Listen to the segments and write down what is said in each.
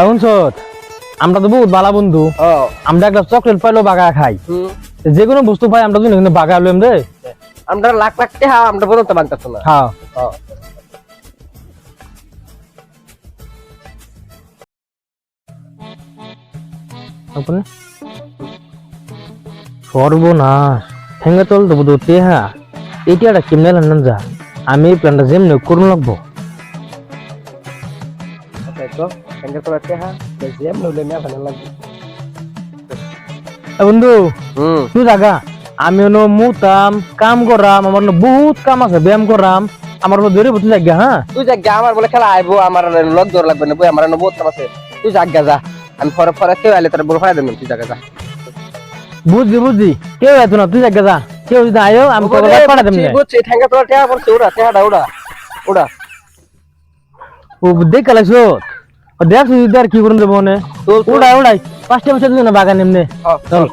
এখন শোধ আমরা তো বহুত বালা বন্ধু। আমরা একটা চকলেট পাইলেও বাগা খাই। যে কোনো বস্তু পাই আমরা কিন্তু বাগা লইম রে আমরা লাখ লাখ টাকা আমরা পর্যন্ত মানতেছ না। হ্যাঁ সর্বনাশ। ঠেঙ্গা চল তো তেহা এটি একটা কেমনে লান্নান যা। আমি এই প্ল্যানটা যেমনি করুন লাগবো। তো। তো টাকা বেশি এম নইলে না ভালো লাগবে বন্ধু হুম। তুই জাগা আমি হলো মুতাম কাম করাম আমার বহুত কাম আছে ব্যায়াম করাম আমার হলো ধরে বসে জায়গা হ্যাঁ তুই যাক গা আমার বলে খেলা আইবো আমার লগ দৌড় লাগবে না বই আমার বহুত কাম আছে। তুই যাক গা যা। আমি পরে পরে কেউ আইলে তোর বড় দেবেন তুই জায়গা যা। বুঝছি বুঝছি কেউ এত না তুই জায়গা যা। কেউ যদি আয়ো আমি তোর কাছে পাঠা দেব না? বুঝছি ঠ্যাঙ্গা তোর টাকা পড়ছে ওরা টাকাটা ওরা ওরা ও দেখ ও দেখ আর কি করুন দেবো মনে। উড়াই উড়াই। পাঁচটা বছর দিন বাগান এমনি। চল।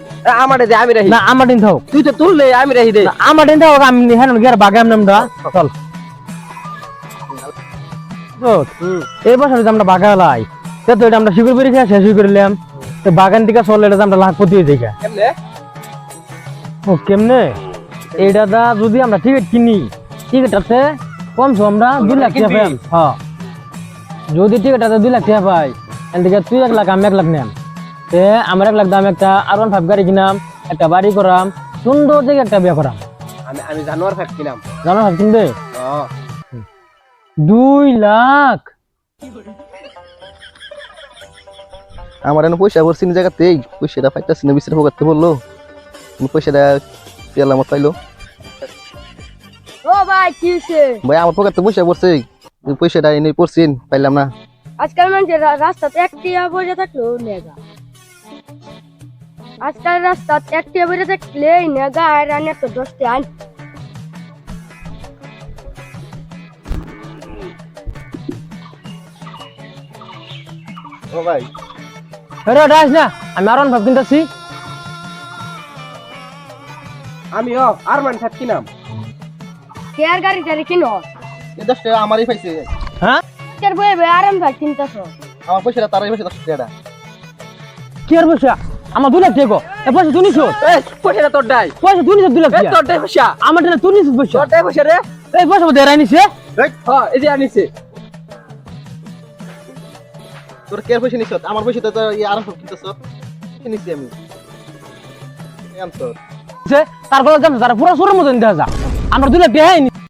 আমার দে আমি রাহি না আমার দিন থাও তুই তো তুললে আমি রাহি দে। আমার দিন থাও আমি হ্যাঁ গিয়ে বাগান নামটা চল। চল। এই বছর যদি আমরা বাগান লাই তো এটা আমরা শিকড় বেরিয়ে খেয়ে শেষ করলাম তো বাগান থেকে চলে এটা আমরা লাখপতি হয়ে কেমনে? ও কেমনে? এইটা দা যদি আমরা টিকিট কিনি টিকিট আছে কমছো আমরা দুই লাখ টাকা হ্যাঁ যদি টিকিট আছে দুই লাখ টাকা পাই। এদিকে তুই এক লাখ আমি এক লাখ নেন তে আমার এক লাখ দাম একটা আর ওয়ান ফাইভ গাড়ি কিনাম একটা বাড়ি করাম সুন্দর দেখে একটা বিয়ে করাম। আমি আমি জানোয়ার ফ্যাট কিনাম। জানো ভাব কিনবে? দুই লাখ? আমার এনে পয়সা পড়ছি নি জায়গাতেই। পয়সাটা পাইতেছি না বিচার ভোগাতে বলল। পয়সাটা পেলাম পাইলো ও ভাই কি ভাই আমার পকেটে পয়সা পড়ছে ওই পয়সাটা এনে পড়ছি পাইলাম না। আজকাল মানুষের রা- রাস্তাতে একটিয়া বসে থাকল নেগা আজকাল রাস্তাত একটিয়া বসে থাকলে নেগা আর আনে তো দশটি আন ও ভাই। আরে ডাস না। আমি আর ওয়ান ফাইভ কিনতেছি। আমি ও আর মান ফ্যাট কিনাম কেয়ার গাড়ি টাড়ি কিনো? এই দশ টাকা আমারই পাইছে। হ্যাঁ? কেয়ার বয়ে বয়ে আরাম ভাই কিনতেছ? আমার পয়সাটা তারাই পাইছে দশ টাকাটা কি আর পয়সা? আমার দুই লাখ টাকা এ পয়সা তুই নিছো পয়সাটা তোর ডাই পয়সা তুই নিছো দুই লাখ এই টাকা। তোর ডাই পয়সা। আমার টাকা তুই নিছিস পয়সা। তোর ডাই পয়সা রে। এই পয়সা বোধ নিছে? হ্যাঁ এই যে আনিছে। তোর কে পয়সা নিছ আমার পয়সাটা তো এই আরাম কিনতেছ। নিছি আমি? আনছো তারপরে জানো তারা পুরো সুরের মতন দেখা যা। আমরা দুই লাখ টাকা